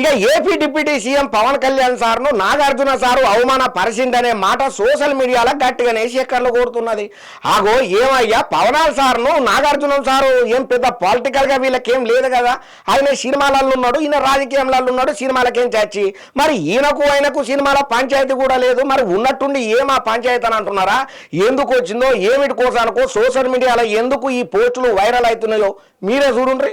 ఇక AP deputy CM Pawan Kalyan సార్ను Nagarjuna sir అవమాన పరిచిందనే మాట సోషల్ మీడియాలో గట్టిగానే చక్కర్లు కోరుతున్నది. ఆగో ఏమయ్యా? పవనాల్ సార్ను నాగార్జున సారు ఏం పెద్ద పాలిటికల్గా వీళ్ళకేం లేదు కదా? ఆయన సినిమాలలో ఉన్నాడు ఈయన రాజకీయంలో ఉన్నాడు సినిమాలకేం చచ్చి మరి ఈయనకు ఆయనకు సినిమాల పంచాయతీ కూడా లేదు. మరి ఉన్నట్టుండి ఏం ఆ పంచాయతీ అని అంటున్నారా? ఎందుకు వచ్చిందో ఏమిటి కోసానుకో సోషల్ మీడియాలో ఎందుకు ఈ పోస్టులు వైరల్ అవుతున్నాయో మీరే చూడండి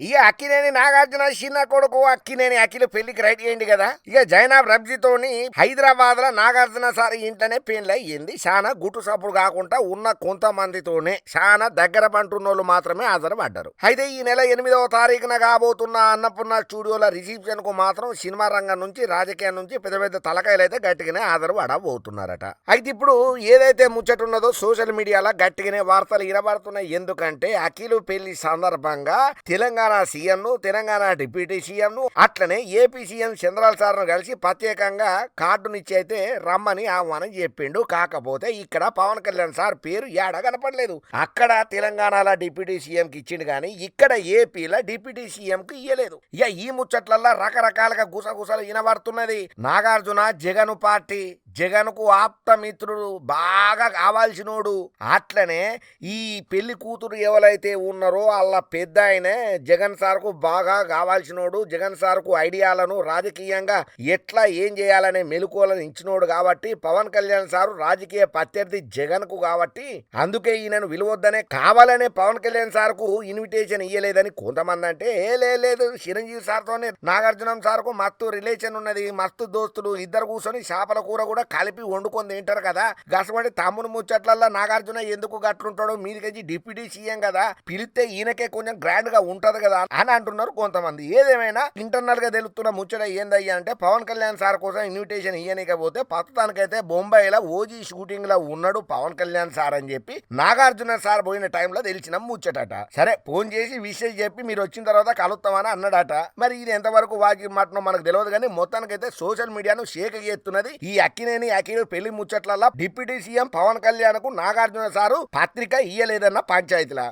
ఇక అక్కినేని నాగార్జున చిన్న కొడుకు అక్కినేని అఖిల పెళ్ళికి రెడీ అయ్యింది కదా. ఇక జైనాబ్ రబ్జీతోని హైదరాబాద్లో నాగార్జున సార్ ఇంట్లోనే పెళ్ళి అయ్యింది. చాలా గుట్టు సప్పుడు కాకుండా ఉన్న కొంతమందితోనే చాలా దగ్గర పంటున్నోళ్ళు మాత్రమే హాజరుపడ్డారు. అయితే ఈ నెల ఎనిమిదవ తారీఖున కాబోతున్న అన్నపూర్ణ స్టూడియోల రిసెప్షన్కు మాత్రం సినిమా రంగం నుంచి రాజకీయం నుంచి పెద్ద పెద్ద తలకాయలు అయితే గట్టిగానే హాజరుపడబోతున్నారట. అయితే ఇప్పుడు ఏదైతే ముచ్చట ఉన్నదో సోషల్ మీడియాలో గట్టిగానే వార్తలు ఇనబడుతున్నాయి ఎందుకంటే అఖిలు పెళ్ళి సందర్భంగా తెలంగాణ తెలంగాణ ను తెలంగాణ డిప్యూటీ సీఎంను అట్లనే ఏపీ సీఎం చంద్రాల సార్ను కలిసి ప్రత్యేకంగా కార్డునిచ్చి అయితే రమ్మని ఆహ్వానం చెప్పిండు. కాకపోతే ఇక్కడ పవన్ కళ్యాణ్ సార్ పేరు ఏడ కనపడలేదు. అక్కడ తెలంగాణలో డిప్యూటీ సీఎం కి ఇచ్చిండు కానీ ఇక్కడ ఏపీలో డిప్యూటీ సీఎం కి ఇయ్యలేదు. ఇక ఈ ముచ్చట్లల్లో రకరకాలుగా గుసగుసలు వినబడుతున్నది. నాగార్జున జగన్ పార్టీ జగన్కు ఆప్తమిత్రుడు బాగా కావాల్సినోడు. అట్లనే ఈ పెళ్ళి కూతురు ఎవరైతే ఉన్నారో వాళ్ళ పెద్ద ఆయనే జగన్ సార్కు బాగా కావాల్సినోడు జగన్ సార్కు ఐడియాలను రాజకీయంగా ఎట్లా ఏం చేయాలనే మెలకువలను ఇచ్చినోడు కాబట్టి పవన్ కళ్యాణ్ సారు రాజకీయ ప్రత్యర్థి జగన్కు కాబట్టి అందుకే ఈయనను విలువద్దనే కావాలనే పవన్ కళ్యాణ్ సార్కు ఇన్విటేషన్ ఇయ్యలేదని కొంతమంది అంటే ఏ లే- లేదు చిరంజీవి సార్తోనే నాగార్జున సార్కు మస్తు రిలేషన్ ఉన్నది మస్తు దోస్తులు ఇద్దరు కూర్చొని చేపల కూర కూడా కలిపి వండుకొని తింటారు కదా. గసపడి తమ్ముని ముచ్చట్లల్లో నాగార్జున ఎందుకు గట్లుంటాడో మీదికొచ్చి డిప్యూటీ సీఎం కదా. పిలిస్తే ఈయనకే కొంచెం గ్రాండ్గా ఉంటది కదా అని అంటున్నారు కొంతమంది. ఏదేమైనా ఇంటర్నల్గా తెలుస్తున్న ముచ్చట ఏందయ్యా అంటే పవన్ కళ్యాణ్ సార్ కోసం ఇన్విటేషన్ ఇయ్యనికపోతే ప్రస్తుతానికైతే బొంబాయిలో ఓజీ షూటింగ్లో ఉన్నాడు పవన్ కళ్యాణ్ సార్ అని చెప్పి నాగార్జున సార్ పోయిన టైంలో తెలిసిన ముచ్చటట. సరే ఫోన్ చేసి విషయం చెప్పి మీరు వచ్చిన తర్వాత కలుస్తామని అన్నాడట. మరి ఇది ఎంతవరకు వాకి మటనో మనకు తెలియదు కానీ మొత్తానికైతే సోషల్ మీడియాను షేక్ చేస్తున్నది ఈ అక్కినేని అఖిలు పెళ్ళి ముచ్చట్లలో డిప్యూటీ సీఎం పవన్ కళ్యాణ్కు నాగార్జున సారు పత్రిక ఇయ్యలేదన్న పంచాయతీలా.